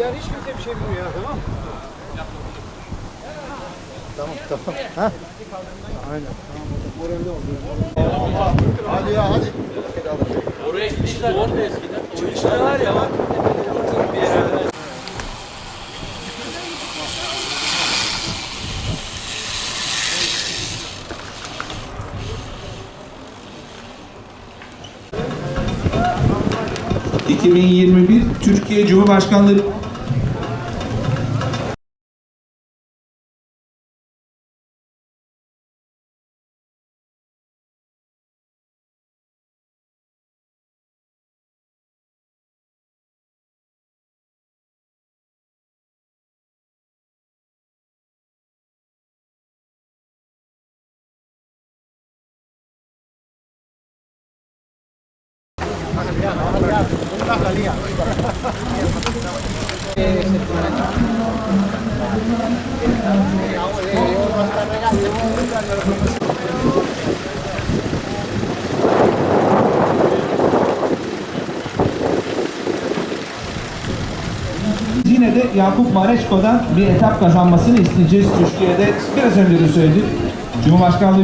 Yani hiç kimse bir şey bilmiyor ya, tamam mı? Tamam tamam. Ha? Aynen. Tamam moralde oldu. Hadi ya hadi. Oraya gidiş zor da eskiden. İşte var ya bak. Bir yere. ...2021 Türkiye Cumhurbaşkanlığı Yine de Yakup Mareşko'dan bir etap kazanmasını isteyeceğiz Türkiye'de. Biraz önce de söyledik. Cumhurbaşkanlığı